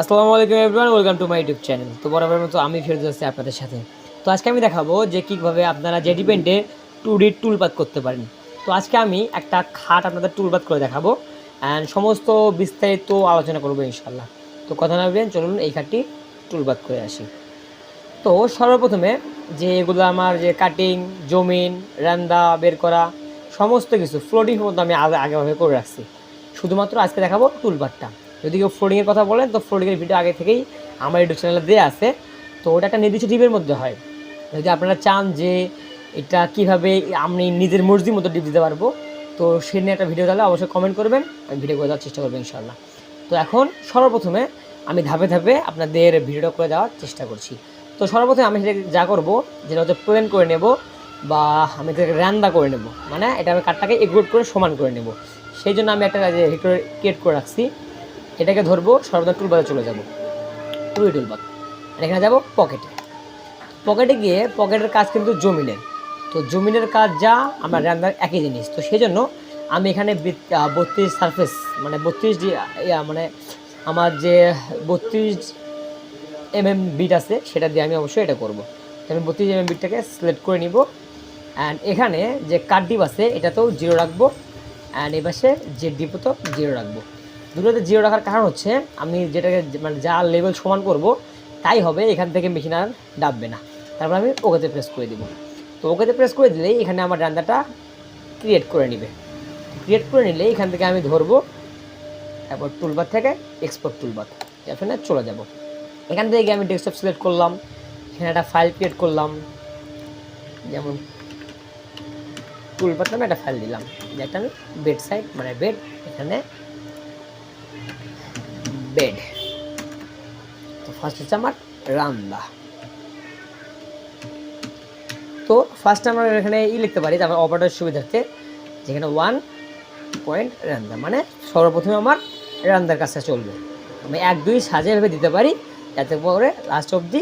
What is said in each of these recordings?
আসসালামু আলাইকুম everyone welcome to my YouTube channel তো বরাবর মতো আমি ফেরত যাচ্ছি আপনাদের সাথে। তো আজকে আমি দেখাবো যে কীভাবে আপনারা জেডি পেন্টে টু ডি টুলপাত করতে পারেন। তো আজকে আমি একটা খাট আপনাদের টুলপাত করে দেখাবো অ্যান্ড সমস্ত বিস্তারিত আলোচনা করব ইনশাল্লাহ তো কথা না বলবেন চলুন এই খাটটি টুলপাত করে আসি। তো সর্বপ্রথমে যে এগুলো আমার যে কাটিং জমিন, রান্দা, বের করা, সমস্ত কিছু ফ্লোটিং মতো আমি আগে আগেভাবে করে রাখছি। শুধুমাত্র আজকে দেখাবো টুলবারটা যদি কেউ ফ্লোডিংয়ের কথা বলেন, তো ফ্লোটিংয়ের ভিডিও আগে থেকেই আমার ইউটিউব চ্যানেলে দেওয়া আছে। তো ওটা একটা নির্দিষ্ট টিপের মধ্যে হয়। যদি আপনারা চান যে এটা কীভাবে আমি নিজের মর্জি মতো টিপ দিতে পারব, তো সে নিয়ে একটা ভিডিও তাহলে অবশ্যই কমেন্ট করবেন, আমি ভিডিও করে দেওয়ার চেষ্টা করব ইনশাল্লাহ তো এখন সর্বপ্রথমে আমি ধাপে ধাপে আপনাদের ভিডিওটা করে দেওয়ার চেষ্টা করছি। তো সর্বপ্রথমে আমি সেটা যা করব, যেটা হচ্ছে প্লেন করে নেব বা আমি এটাকে রান্দা করে নেব। মানে এটা আমি কাঠটাকে এগ্রুট করে সমান করে নেব। সেই জন্য আমি একটা ক্রিয়েট করে রাখছি। এটাকে ধরবো, সর্বদা টুলবারে চলে যাব। টুই টুলবার আর এখানে যাব পকেটে পকেটে গিয়ে পকেটের কাজ কিন্তু জমিনের। তো জমিনের কাজ যা, আমার রান্নার একই জিনিস। তো সেই জন্য আমি এখানে বত্রিশ সারফেস মানে বত্রিশ মানে আমার যে বত্রিশ এম এম বিট আছে, সেটা দিয়ে আমি অবশ্যই এটা করব। আমি বত্রিশ এম এম বিটটাকে সিলেক্ট করে নিব। অ্যান্ড এখানে যে কাঠ ডিপ আছে, এটাতেও জিরো রাখব। অ্যান্ড এ পাশে যে ডিপও তো জিরো রাখব। দুটোতে জিরো রাখার কারণ হচ্ছে, আমি যেটাকে মানে যা লেভেল সমান করব, তাই হবে, এখান থেকে মেশিন আর ডাববে না। তারপর আমি ওকেতে প্রেস করে দিব। তো ওকেতে প্রেস করে দিলেই এখানে আমার রান্নাটা ক্রিয়েট করে নিবে। ক্রিয়েট করে নিলে এখান থেকে আমি ধরবো, তারপর টুলবার থেকে এক্সপোর্ট টুলবার এখানে চলে যাব। এখান থেকে আমি ডেস্কটপ সিলেক্ট করলাম, এখানে একটা ফাইল ক্রিয়েট করলাম। যেমন টুলবার নামে একটা ফাইল দিলাম। যেটা আমি বেড সাইড মানে বেড এখানে বেড তো ফার্স্ট হচ্ছে আমার রান্দা তো ফার্স্ট আমরা এখানে ই লিখতে পারি, তারপর অপারেটর সুবিধার্থে যেখানে ওয়ান পয়েন্ট রান্দা মানে সর্বপ্রথমে আমার রান্দার কাজটা চলবে। আমি এক, দুই সাজে ভেবে দিতে পারি, যাতে পরে লাস্ট অবধি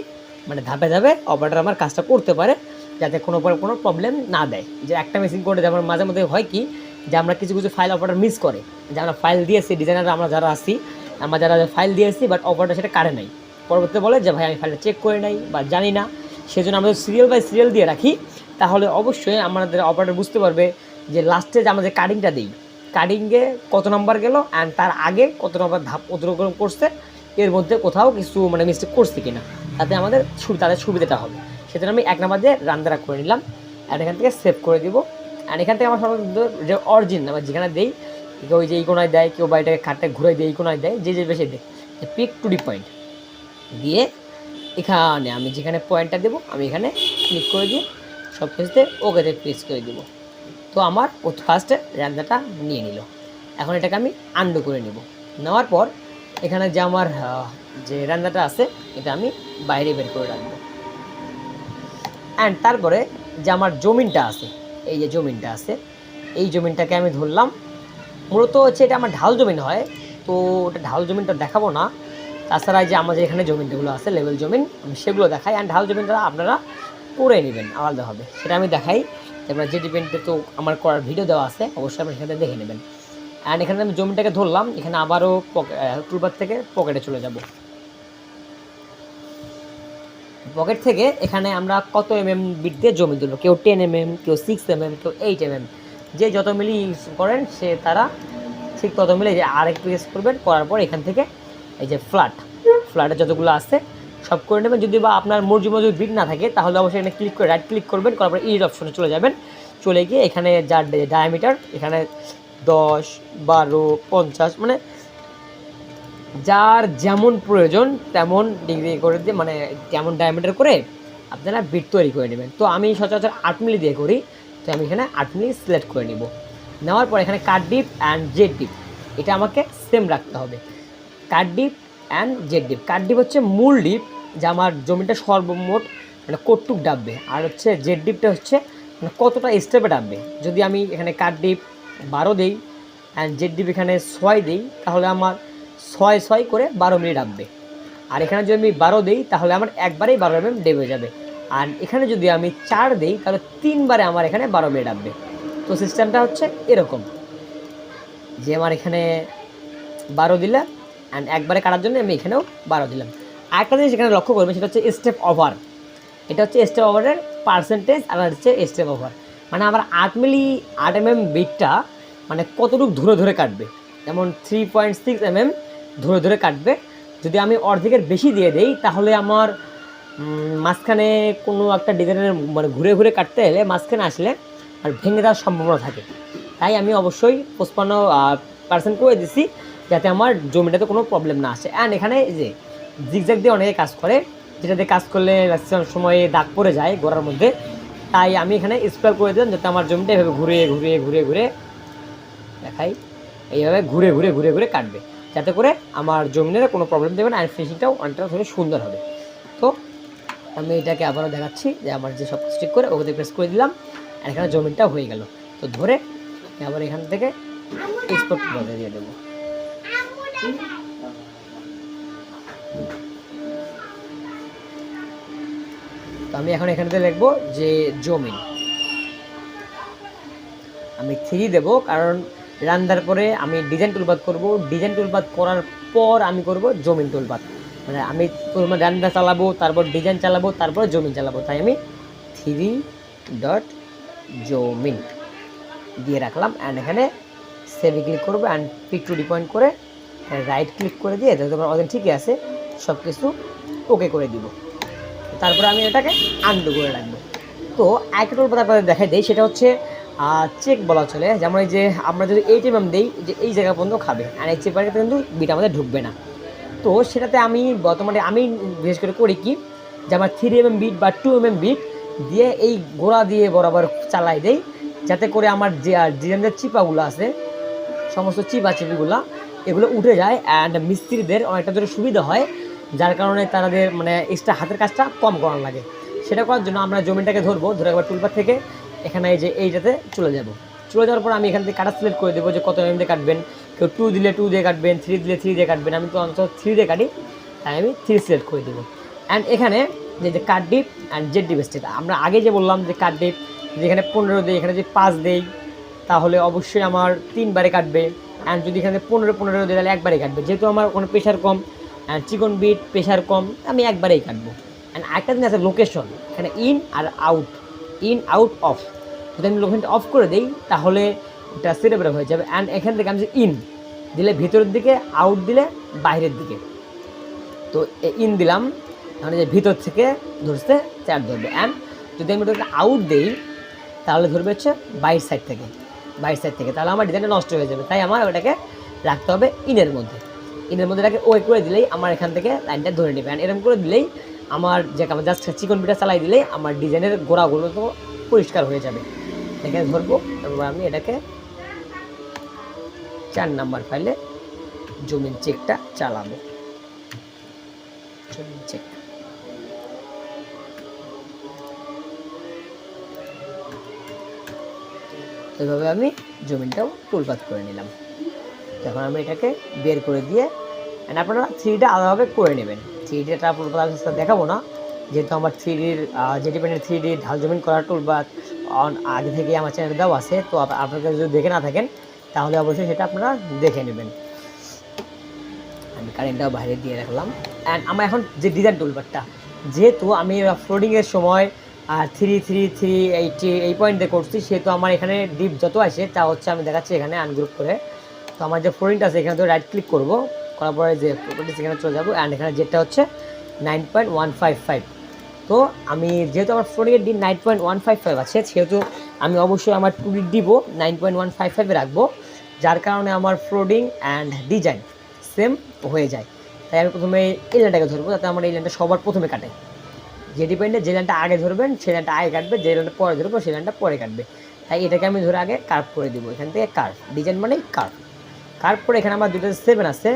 মানে ধাপে ধাপে অপারেটর আমার কাজটা করতে পারে, যাতে কোনো পরে কোনো প্রবলেম না দেয়। যে একটা মেশিন করে দেয় আমার মাঝে মধ্যে হয় কি, যে আমরা কিছু কিছু ফাইল অপারেটর মিস করে, যে আমরা ফাইল দিয়েছি ডিজাইনার আমরা যারা আসি আমরা যারা ফাইল দিয়েছি বাট অপারেটর সেটা কারে নাই। পরবর্তীতে বলে যে, ভাই, আমি ফাইলটা চেক করে নাই বা জানি না। সেজন্য আমরা সিরিয়াল বাই সিরিয়াল দিয়ে রাখি, তাহলে অবশ্যই আমাদের অপারেটর বুঝতে পারবে যে লাস্টে যে আমাদের কাটিংটা দিই কাটিংয়ে কত নম্বর গেল অ্যান্ড তার আগে কত নম্বর ধাপ অতিক্রম করছে, এর মধ্যে কোথাও কিছু মানে মিস্টেক করছে কি না তাতে আমাদের তাদের সুবিধাটা হবে। সেজন্য আমি এক নাম্বার দিয়ে রান্দারা করে নিলাম। আর এখান থেকে সেভ করে দিব। অ্যান্ড এখান থেকে আমার সাধারণত যে অরিজিন আমার যেখানে দেই কেউ ওই যে এই কোনায় দেয়, কেউ বাড়িটাকে খাটটা ঘুরে দিয়ে এই কোনায় দেয়, যে যে বেশি দেয়। পিক টু ডি পয়েন্ট দিয়ে এখানে আমি যেখানে পয়েন্টটা দেবো, আমি এখানে ক্লিক করে দিয়ে সব কিছুতে ওকেতে প্রেস করে দেবো। তো আমার ও ফার্স্টে রান্নাটা নিয়ে নিল। এখন এটাকে আমি আন্ডু করে নেব। নেওয়ার পর এখানে যে আমার যে রান্নাটা আছে, এটা আমি বাইরে বের করে রাখব। অ্যান্ড তারপরে যে আমার জমিনটা আছে, এই যে জমিনটা আছে, এই জমিনটাকে আমি ধরলাম মূলত হচ্ছে এটা আমার ঢাল জমিন হয়, তো ওটা ঢাল জমিনটা দেখাবো না। তাছাড়া যে আমাদের এখানে জমিনগুলো আছে লেভেল জমিন, আমি সেগুলো দেখাই। অ্যান্ড ঢাল জমিনটা আপনারা করে নেবেন আলাদাভাবে সেটা আমি দেখাই। এবার যে ডিপেন্ডে তো আমার করার ভিডিও দেওয়া আছে, অবশ্যই আপনি সেখানে দেখে নেবেন। অ্যান্ড এখানে আমি জমিটাকে ধরলাম, এখানে আবারও টুলবার থেকে পকেটে চলে যাব। পকেট থেকে এখানে আমরা কত এম এম বিট দিয়ে জমি তুলবো? কেউ টেন এম এম কেউ সিক্স এম এম কেউ এইট এম এম যে যত মিলি ইউজ করেন, সে তারা ঠিক তত মিলে যে আরেকটু ইউজ করবেন, করার পর এখান থেকে এই যে ফ্ল্যাট ফ্ল্যাটের যতগুলো আছে, সব করে নেবেন। যদি বা আপনার মর্জি মজুর বিট না থাকে, তাহলে অবশ্যই এখানে ক্লিক করে রাইট ক্লিক করবেন, করার পর ইজ অপশনে চলে যাবেন। চলে গিয়ে এখানে যার ডায়ামিটার এখানে দশ, বারো, পঞ্চাশ মানে যার যেমন প্রয়োজন তেমন ডিগ্রি করে দিয়ে মানে তেমন ডায়ামিটার করে আপনারা বিট তৈরি করে নেবেন। তো আমি সচরাচর আট মিলি দিয়ে করি। তো আমি এখানে মিলি সিলেক্ট করে নিব। নেওয়ার পর এখানে cut deep and Z deep এটা আমাকে সেম রাখতে হবে। Cut deep and Z deep cut deep হচ্ছে মূল ডিপ যা আমার জমিটা সর্বমোট মানে কটুক ডাববে, আর হচ্ছে জেড ডিপটা হচ্ছে মানে কতটা স্টেপে ডাববে। যদি আমি এখানে কাট ডিপ বারো দিই অ্যান্ড জেড ডিপ এখানে ছয় দিই, তাহলে আমার ছয় ছয় করে বারো মিনিট ডাববে। আর এখানে যদি আমি বারো দিই, তাহলে আমার একবারেই বারো এম ডেবে যাবে। আর এখানে যদি আমি চার দিই, তাহলে তিনবারে আমার এখানে বারো মিনিট ডাববে তো সিস্টেমটা হচ্ছে এরকম। যে আমার এখানে বারো দিলে অ্যান্ড একবারে কাটার জন্য আমি এখানেও বারো দিলাম। আরেকটা জিনিস এখানে লক্ষ্য করবেন, সেটা হচ্ছে স্টেপ ওভার এটা হচ্ছে স্টেপ ওভারের পার্সেন্টেজ আর হচ্ছে স্টেপ ওভার মানে আমার আট মিলি, আট এম এম বিটটা মানে কতটুকু ধরে ধরে কাটবে? যেমন three point six M M ধরে ধরে কাটবে। যদি আমি অর্ধেকের বেশি দিয়ে দেই, তাহলে আমার মাঝখানে কোনো একটা ডিজাইনের মানে ঘুরে ঘুরে কাটতে এলে মাঝখানে আসলে আর ভেঙে দেওয়ার সম্ভাবনা থাকে। তাই আমি অবশ্যই পঁচপান্ন পার্সেন্ট করে দিছি যাতে আমার জমিটাতে কোনো প্রবলেম না আসে। অ্যান্ড এখানে যে জিগজ্যাগ দিয়ে অনেকে কাজ করে যেটাতে কাজ করলে ম্যাক্সিমাম সময়ে দাগ পড়ে যায় গোড়ার মধ্যে, তাই আমি এখানে স্প্রে করে দিলাম যাতে আমার জমিটা এভাবে ঘুরে ঘুরে ঘুরে ঘুরে দেখাই। এইভাবে ঘুরে ঘুরে ঘুরে ঘুরে কাটবে। যাতে করে আমার জমিনের কোনো প্রবলেম দেবে না, আর ফিনিশিংটাও অনেকটা সুন্দর হবে। তো আমি এটাকে আবারও দেখাচ্ছি যে আমার যে সব ঠিক করে ওকে প্রেস করে দিলাম, আর এখানে জমিনটা হয়ে গেল। তো ধরে আবার এখান থেকে এক্সপোর্ট করে দিয়ে দেবো। তো আমি এখন এখানে লিখব যে জমিন আমি থ্রি দেবো, কারণ রান্নার পরে আমি ডিজাইন টুলপাত করব। ডিজাইন টুলপাত করার পর আমি করব জমিন টুলপাত মানে আমি প্রথমে রান্না চালাবো, তারপর ডিজাইন চালাবো, তারপর জমিন চালাবো। তাই আমি থ্রি ডট জমিন দিয়ে রাখলাম অ্যান্ড এখানে সেভে ক্লিক করব অ্যান্ড পিক টু ডিপয়েন্ট করে রাইট ক্লিক করে দিয়ে তোমার ওদের ঠিকই আছে সব কিছু ওকে করে দিব। তারপরে আমি এটাকে আন্ডু করে রাখব। তো একটা টুলপাত আপনাদের দেখাই দেই, সেটা হচ্ছে চেক বলা চলে। যেমন এই যে আমরা যদি এইট এম দিই, যে এই জায়গা পর্যন্ত খাবে। আর এই চেক কিন্তু বিট আমাদের ঢুকবে না। তো সেটাতে আমি বর্তমানে আমি বিশেষ করে করি কি যে আমার থ্রি এম বিট বা টু এম এম বিট দিয়ে এই গোড়া দিয়ে বরাবর চালাই দেই। যাতে করে আমার যে ডিজাইনের চিপাগুলো আছে, সমস্ত চিপা চিপিগুলো এগুলো উঠে যায় অ্যান্ড মিস্ত্রিদের অনেকটা ধরে সুবিধা হয়, যার কারণে তাদের মানে এক্সট্রা হাতের কাজটা কম করার লাগে। সেটা করার জন্য আমরা জমিটাকে ধরবো, ধরে একবার টুলপার থেকে, এখানে এই যে এইটাতে চলে যাব। চলে যাওয়ার পর আমি এখান থেকে কাটা সিলেক্ট করে দেবো যে কত এম দিয়ে কাটবেন। কেউ টু দিলে টু দিয়ে কাটবেন থ্রি দিলে থ্রি দিয়ে কাটবেন, আমি তো অন্তত থ্রি দিয়ে কাটি, তাই আমি থ্রি সিলেক্ট করে দেবো। অ্যান্ড এখানে যে যে cut deep and Z deep state আমরা আগে যে বললাম যে কাট ডিপ যেখানে পনেরো দিই, এখানে যদি পাঁচ দেই, তাহলে অবশ্যই আমার তিনবারে কাটবে। অ্যান্ড যদি এখানে পনেরো পনেরো দিই, তাহলে একবারে কাটবে। যেহেতু আমার কোনো প্রেশার কম অ্যান্ড চিকন বিট প্রেশার কম, আমি একবারেই কাটবো। অ্যান্ড আরেকটা জিনিস আছে লোকেশন এখানে ইন আর আউট ইন আউট অফ যদি আমি লোকেশনটা অফ করে দিই, তাহলে এটা সিলেবারে হয়ে যাবে। অ্যান্ড এখান থেকে আমি ইন দিলে, ভিতরের দিকে আউট দিলে, বাইরের দিকে। তো ইন দিলাম মানে যে ভিতর থেকে ধরছে, চার ধরবে। অ্যান্ড যদি আমি ওটাকে আউট দিই, তাহলে ধরবে হচ্ছে বাইর সাইড থেকে। বাইর সাইড থেকে। তাহলে আমার ডিজাইনটা নষ্ট হয়ে যাবে। তাই আমার ওটাকে রাখতে হবে ইনের মধ্যে। ইনের মধ্যে এটাকে ওয়ে করে দিলেই আমার এখান থেকে লাইনটা ধরে নেবে। অ্যান্ড এরকম করে দিলেই আমার যে আমার জাস্ট চিকন পিঠা চালাই দিলেই আমার ডিজাইনের গোড়াগুলো তো পরিষ্কার হয়ে যাবে। এখানে ধরবো তারপর আমি এটাকে চার নাম্বার ফাইলে জমিন চেকটা চালাবো। জমিন চেক এভাবে আমি জমিনটাও টুলপাত করে নিলাম। তো এখন আমি এটাকে বের করে দিয়ে অ্যান্ড আপনারা থ্রিটা আলাদাভাবে করে নেবেন। থ্রিডিটা আপনার দেখাবো না। যেহেতু আমার থ্রিডির ডিপেন্ডেন্ট থ্রি ডি ঢাল জমিন করার টুলপাত অন আগে থেকে আমার চ্যানেলে দেওয়া আছে, তো আপ- আপনারা যদি দেখে না থাকেন তাহলে অবশ্যই সেটা আপনারা দেখে নেবেন। আমি কারেন্টটাও বাইরে দিয়ে রাখলাম। অ্যান্ড আমার এখন যে ডিজাইন টুলবারটা যেহেতু আমি ফ্লোডিংয়ের সময়, আর থ্রি থ্রি থ্রি এইটি এই পয়েন্ট করছি, সেহেতু আমার এখানে ডিপ যত আসে তা হচ্ছে আমি দেখাচ্ছি এখানে আনগ্রুপ করে। তো আমার যে ফ্লোরিংটা আছে, এখানে তো রাইট ক্লিক করব, করার পরে যে প্রপার্টিস এখানে চলে যাব অ্যান্ড এখানে যেটা হচ্ছে nine point one five five তো আমি যেহেতু আমার ফ্লোরিংয়ের deep nine point one five five আছে, সেহেতু আমি অবশ্যই আমার টু ডিপ দিব নাইন পয়েন্ট ওয়ান ফাইভ ফাইভে রাখব। যার কারণে আমার ফ্লোডিং অ্যান্ড ডিজাইন সেম হয়ে যায়। তাই আমি প্রথমে এই লাইনটাকে ধরবো যাতে আমার এই লাইনটা সবার প্রথমে কাটে। যে ডিপেন্ডে যে লাইনটা আগে ধরবেন সেই লাইনটা আগে কাটবে, যে লাইনটা পরে ধরবো সেই লাইনটা পরে কাটবে। তাই এটাকে আমি ধরে আগে কার্ভ করে দেবো। এখান থেকে কার্ভ ডিজাইন মানেই কার্ভ কার্ভ করে এখানে আমার দুটো সেভেন আছে।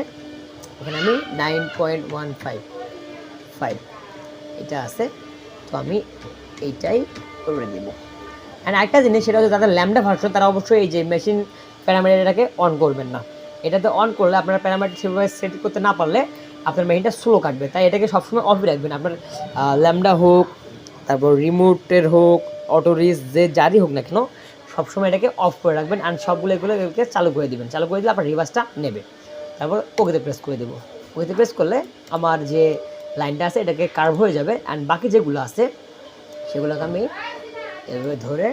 এখানে আমি nine point one five five এটা আছে। তো আমি এইটাই করে দিব। অ্যান্ড একটা জিনিস, সেটা হচ্ছে যাদের ল্যামডা ভার্সন তারা অবশ্যই এই যে মেশিন প্যারামিটারটাকে অন করবেন না। এটাতে অন করলে আপনার প্যারামিটার সেভাবে সেট করতে না পারলে আপনার মেশিনটা স্লো কাটবে। তাই এটাকে সবসময় অফই রাখবেন। আপনার ল্যামডা হোক, তারপর রিমোটের হোক অটো রিস যে যারই হোক না কেন, সবসময় এটাকে অফ করে রাখবেন অ্যান্ড সবগুলো এগুলো এগুলোকে চালু করে দিবেন। চালু করে দিলে আপনার রিভার্সটা নেবে। তারপর ওকেতে প্রেস করে দেবো। ওকেতে প্রেস করলে আমার যে লাইনটা আছে এটাকে কার্ভ হয়ে যাবে অ্যান্ড বাকি যেগুলো আছে, সেগুলোকে আমি এভাবে ধরে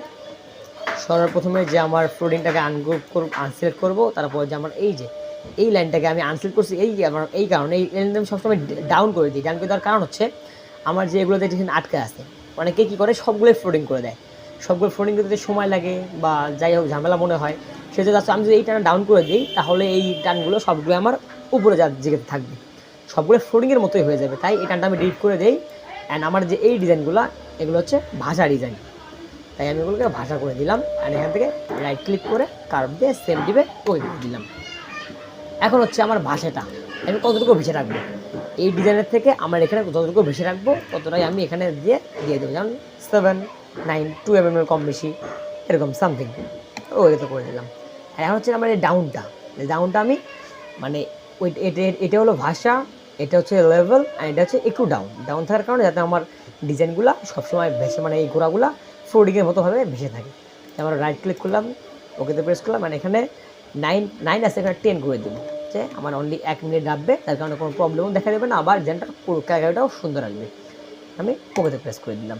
সর্বপ্রথমে যে আমার ফ্লোডিংটাকে আনগ্রুপ করব আনসিলেক্ট করব, তারপর যে আমার এই যে, এই লাইনটাকে আমি আনসিলেক্ট করছি, এই আমার, এই কারণে, এই লাইনটা আমি সবসময় ডাউন করে দিই। ডাউন করে দেওয়ার কারণ হচ্ছে, আমার যে এগুলোতে যেখানে আটকে আছে, অনেকে কী করে, সবগুলোই ফ্লোডিং করে দেয়। সবগুলো ফ্লোডিং করতে সময় লাগে বা যাই হোক ঝামেলা মনে হয় সেজন্য আমি যদি এই টানা ডাউন করে দিই, তাহলে এই টানগুলো সবগুলো আমার উপরে যা জেগে থাকবে। সবগুলো ফ্লোডিংয়ের মতোই হয়ে যাবে। তাই এই টানটা আমি ডিলিট করে দিই। অ্যান্ড আমার যে এই ডিজাইনগুলো এগুলো হচ্ছে ভাষা ডিজাইন তাই আমি এগুলোকে ভাষা করে দিলাম। আর এখান থেকে রাইট ক্লিক করে কার্ভ দিয়ে সেম দিবে, ওই দিলাম। এখন হচ্ছে আমার ভাষাটা। আমি কতটুকু ভেসে রাখব? এই ডিজাইনের থেকে আমার এখানে যতটুকু ভেসে রাখব, ততটাই আমি এখানে দিয়ে দিয়ে দেবো। যেমন সেভেন নাইন টু এম এর কম বেশি, এরকম সামথিং ওই তো করে দিলাম। আর এখন হচ্ছে আমার এই ডাউনটা ডাউনটা আমি মানে ওই এটা হলো ভাষা, এটা হচ্ছে লেভেল আর এটা হচ্ছে একটু ডাউন ডাউন থাকার কারণে যাতে আমার ডিজাইনগুলো সবসময় ভেসে মানে এই গোড়াগুলা ফ্লোডিংয়ের মতোভাবে ভেসে থাকে। আমরা রাইট ক্লিক করলাম ওকেতে প্রেস করলাম মানে এখানে নাইন নাইন আছে, এখানে টেন করে দেবো যে আমার অনলি এক মিনিট ডাববে তার কারণে কোনো প্রবলেমও দেখা দেবে না, আবার জেনটার পুরো ক্যামেরাটাও সুন্দর আসবে। আমি ওকেতে প্রেস করে দিলাম।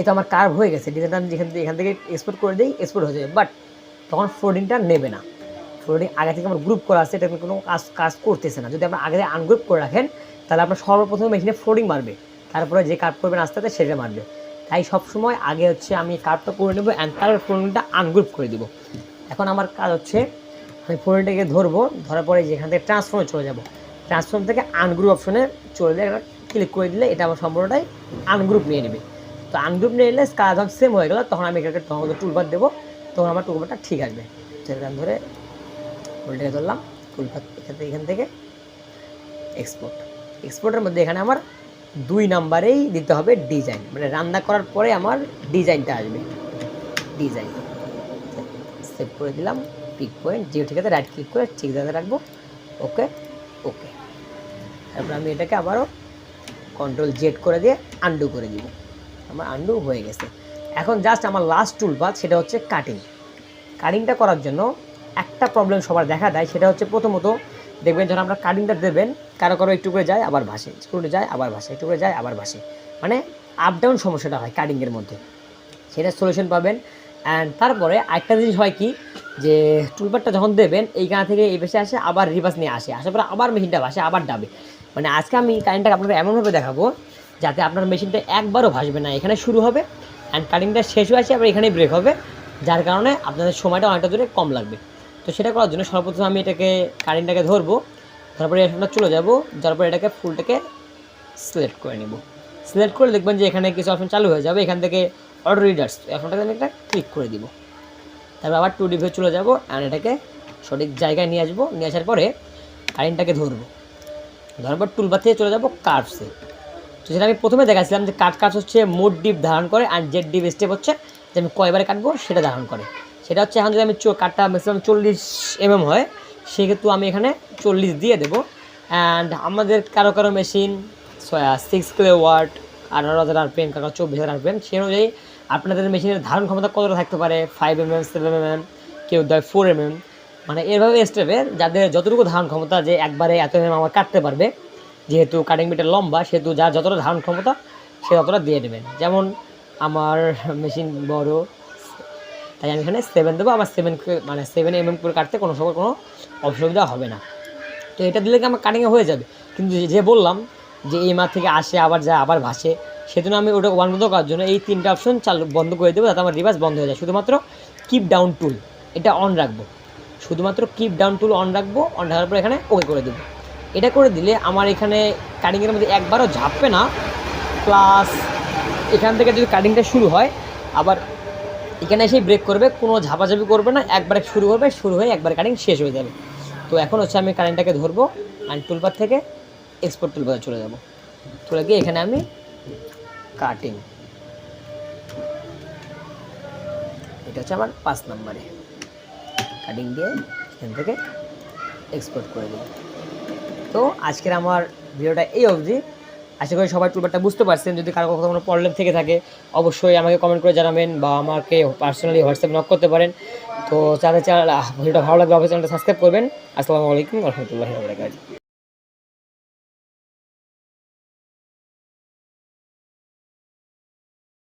এটা আমার কার্ভ হয়ে গেছে ডিজাইনটা আমি যেখান থেকে, এখান থেকে এক্সপোর্ট করে দিই এক্সপোর্ট হয়ে যাবে। বাট তখন ফ্লোডিংটা নেবে না। ফ্লোডিং আগে থেকে আমার গ্রুপ করা আছে, এটা কোনো কাজ কাজ করতেছে না। যদি আপনার আগে থেকে আনগ্রুপ করে রাখেন, তাহলে আপনার সর্বপ্রথমে মেশিনে ফ্লোডিং মারবে। তারপরে যে কার্ভ করবেন আস্তে আস্তে, সেটা মারবে। তাই সবসময় আগে হচ্ছে আমি কার্ভটা করে নেব অ্যান্ড তারপর ফ্লোডিংটা আনগ্রুপ করে দিব। এখন আমার কাজ হচ্ছে আমি ফোনটাকে ধরবো, ধরার পরে যেখান থেকে ট্রান্সফর্মে চলে যাব। ট্রান্সফর্ম থেকে আনগ্রুপ অপশনে চলে যায় ক্লিক করে দিলে এটা আমার সম্পূর্ণটাই আনগ্রুপ নিয়ে নেবে। তো আনগ্রুপ নিয়ে নিলে কাজ যখন সেম হয়ে গেল, তখন আমি এখানে তখন টুলবার দেবো, তখন আমার টুলবারটা ঠিক আসবে। সেখান ধরে ফোনটাকে ধরলাম টুলবার এখান থেকে এখান থেকে এক্সপোর্ট এক্সপোর্টের মধ্যে এখানে আমার দুই নাম্বারেই দিতে হবে ডিজাইন। মানে রান্না করার পরে আমার ডিজাইনটা আসবে। ডিজাইন। সেভ করে দিলাম পিক পয়েন্ট জিও ঠিকাতে রাইট ক্লিক করে ঠিক জায়গায় রাখব। ওকে ওকে তারপর আমি এটাকে আবারও কন্ট্রোল জেড করে দিয়ে আন্ডু করে দিব। আমার আন্ডু হয়ে গেছে। এখন জাস্ট আমার লাস্ট টুল পাত সেটা হচ্ছে কাটিং কাটিংটা করার জন্য একটা প্রবলেম সবার দেখা দেয়, সেটা হচ্ছে প্রথমত দেখবেন যখন আপনার কাটিংটা দেবেন, কারও কারও একটু করে যায়, আবার ভাসে। একটু করে যায়, আবার ভাসে। একটু করে যায়, আবার ভাসে। মানে আপ ডাউন সমস্যাটা হয় কাটিংয়ের মধ্যে। সেটা সলিউশন পাবেন। অ্যান্ড তারপরে আরেকটা জিনিস হয় কি, যে টুলবারটা যখন দেবেন এই থেকে এই পাশে আসে, আবার রিভার্স নিয়ে আসে। আসার পরে আবার মেশিনটা ভাসে, আবার ডাবে মানে আজকে আমি কারেন্টটা আপনাকে এমনভাবে দেখাবো, যাতে আপনার মেশিনটা একবারও ভাসবে না। এখানে শুরু হবে অ্যান্ড কাটিংটা শেষ হয়ে আসে, আবার এখানেই ব্রেক হবে, যার কারণে আপনাদের সময়টা অনেকটা দূরে কম লাগবে। তো সেটা করার জন্য সর্বপ্রথম আমি এটাকে কারেন্টটাকে ধরবো, তারপরে এখানটা চলে যাব তারপরে এটাকে ফুলটাকে সিলেক্ট করে নেব। সিলেক্ট করে দেখবেন যে এখানে কিছু অপশন চালু হয়ে যাবে, এখান থেকে অর্ডার রিডার্স এখনটাকে আমি একটা ক্লিক করে দিব। তারপর আবার টু ডিভে চলে যাব অ্যান্ড এটাকে সঠিক জায়গায় নিয়ে আসব, নিয়ে আসার পরে কারেন্টটাকে ধরবো। ধরার পর টুলবার থেকে চলে যাব কার্ভসে তো সেটা আমি প্রথমে দেখাচ্ছিলাম যে কাট কাজ হচ্ছে মোড ডিপ ধারণ করে অ্যান্ড জেড ডিপ স্টেপ হচ্ছে যে আমি কয়বারে কাটবো সেটা ধারণ করে। সেটা হচ্ছে এখন যদি আমি কাটটা ম্যাক্সিমাম চল্লিশ এমএম হয়, সেক্ষেত্রে আমি এখানে চল্লিশ দিয়ে দেবো। অ্যান্ড আমাদের কারও কারও মেশিন সিক্স কিলো ওয়াট আঠারো হাজার আরপিএম কারও চব্বিশ হাজার আরপিএম সেই অনুযায়ী আপনাদের মেশিনের ধারণ ক্ষমতা কতটা থাকতে পারে? Five M M seven M M কেউ দেয় ফোর এম এম মানে এভাবে স্টেপে যাদের যতটুকু ধারণ ক্ষমতা যে একবারে এত এম আমার কাটতে পারবে, যেহেতু কাটিং মিটার লম্বা, সেহেতু যার যতটা ধারণ ক্ষমতা সে ততটা দিয়ে দেবেন। যেমন আমার মেশিন বড় তাই আমি এখানে সেভেন দেবো আমার সেভেন মানে সেভেন এম এম করে কাটতে কোনো সময় কোনো অসুবিধা হবে না। তো এটা দিলে কি আমার কাটিংয়ে হয়ে যাবে? কিন্তু যে- বললাম যে এই মাঠ থেকে আসে, আবার যায়, আবার ভাসে, সেজন্য আমি ওটা ওয়ান বন্ধ করার জন্য এই তিনটা অপশন চালু বন্ধ করে দেবো, যাতে আমার রিভার্স বন্ধ হয়ে যায়। শুধুমাত্র কিপ ডাউন টুল এটা অন রাখব। শুধুমাত্র কিপ ডাউন টুল অন রাখব অন রাখার পর এখানে ওকে করে দেবো। এটা করে দিলে আমার এখানে কাটিংয়ের মধ্যে একবারও ঝাপবে না প্লাস এখান থেকে যদি কাটিংটা শুরু হয়, আবার এখানে এসেই ব্রেক করবে, কোনো ঝাপাঝাপি করবে না, একবারে শুরু করবে শুরু হয়ে একবার কাটিং শেষ হয়ে যাবে। তো এখন হচ্ছে আমি কারেন্টটাকে ধরবো অ্যান্ড টুলবার থেকে এক্সপোর্ট টুলবারে চলে যাব। চলে গিয়ে এখানে আমি কাটিং এটা হচ্ছে আমার পাঁচ নম্বরে কাটিং দিয়ে এখান থেকে এক্সপোর্ট করে দেবো। তো আজকের আমার ভিডিওটা এই অবধি। আশা করি সবাই টুলবারটা বুঝতে পারছেন। যদি কারও কোনো প্রবলেম থেকে থাকে, অবশ্যই আমাকে কমেন্ট করে জানাবেন বা আমাকে পার্সোনালি হোয়াটসঅ্যাপ নক করতে পারেন। তো যাদের চ্যানেল ভিডিওটা ভালো লাগবে, অবশ্যই চ্যানেলটা সাবস্ক্রাইব করবেন। আসসালামু আলাইকুম রহমতুল্লাহি